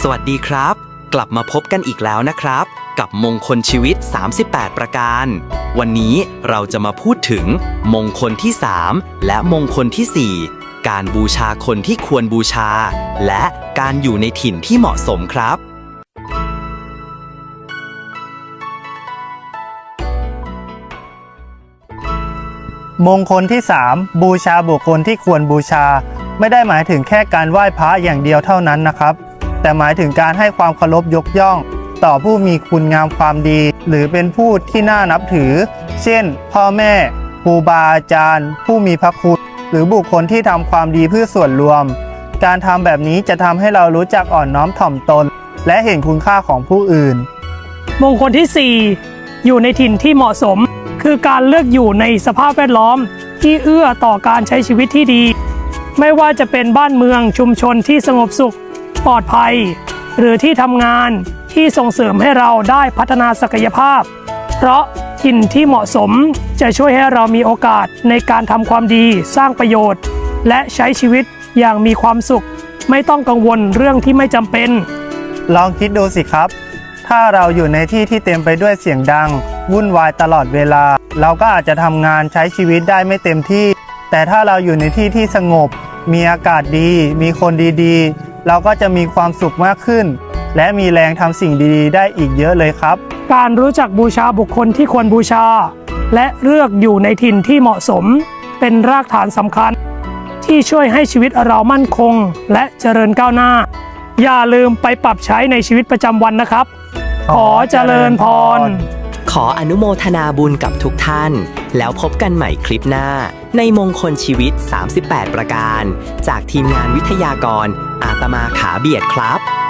สวัสดีครับ กลับมาพบกันอีกแล้วนะครับ กับมงคลชีวิต 38 ประการ วันนี้เราจะมาพูดถึง มงคลที่ 3 และมงคลทีสี่ 4 การบูชาคนที่ควรบูชา และการอยู่ในถิ่นที่เหมาะสมครับมงคลที่ 3 บูชาบุคคลที่ควรบูชา ไม่ได้หมายถึงแค่การไหว้พระอย่างเดียวเท่านั้นนะครับ แต่หมายถึงการให้ความเคารพยกย่อง ต่อผู้มีคุณงามความดี หรือเป็นผู้ที่น่านับถือ เช่น พ่อแม่ครูบาอาจารย์ ผู้มีพระคุณ หรือบุคคลที่ทำความดีเพื่อส่วนรวม การทำแบบนี้จะทำให้เรารู้จักอ่อนน้อมถ่อมตน และเห็นคุณค่าของผู้อื่น มงคลที่ 4 อยู่ในถิ่นที่เหมาะสม คือการเลือกอยู่ในสภาพแวดล้อม ที่เอื้อต่อการใช้ชีวิตที่ดี ไม่ว่าจะเป็นบ้านเมืองชุมชนที่สงบสุข ปลอดภัย หรือที่ทำงานที่ส่งเสริมให้เราได้พัฒนาศักยภาพ เพราะถิ่นที่เหมาะสมจะช่วยให้เรามีโอกาสในการทำความดีสร้างประโยชน์ และใช้ชีวิตอย่างมีความสุข ไม่ต้องกังวลเรื่องที่ไม่จำเป็น ลองคิดดูสิครับ ถ้าเราอยู่ในที่ที่เต็มไปด้วยเสียงดัง วุ่นวายตลอดเวลา เราก็อาจจะทำงานใช้ชีวิตได้ไม่เต็มที่ แต่ถ้าเราอยู่ในที่ที่สงบ มีอากาศดี มีคนดีๆ เราก็จะมีความสุขมากขึ้น และมีแรงทำสิ่งดีๆ ได้อีกเยอะเลยครับ การรู้จักบูชาบุคคลที่ควรบูชา และเลือกอยู่ในถิ่นที่เหมาะสม เป็นรากฐานสำคัญ ที่ช่วยให้ชีวิตเรามั่นคง และเจริญก้าวหน้า อย่าลืมไปปรับใช้ในชีวิตประจำวันนะครับ ขอเจริญพร ขออนุโมทนาบุญกับทุกท่าน แล้วพบกันใหม่คลิปหน้า ในมงคลชีวิต 38 ประการ จากทีมงานวิทยากร อาตมาขาเบียดครับ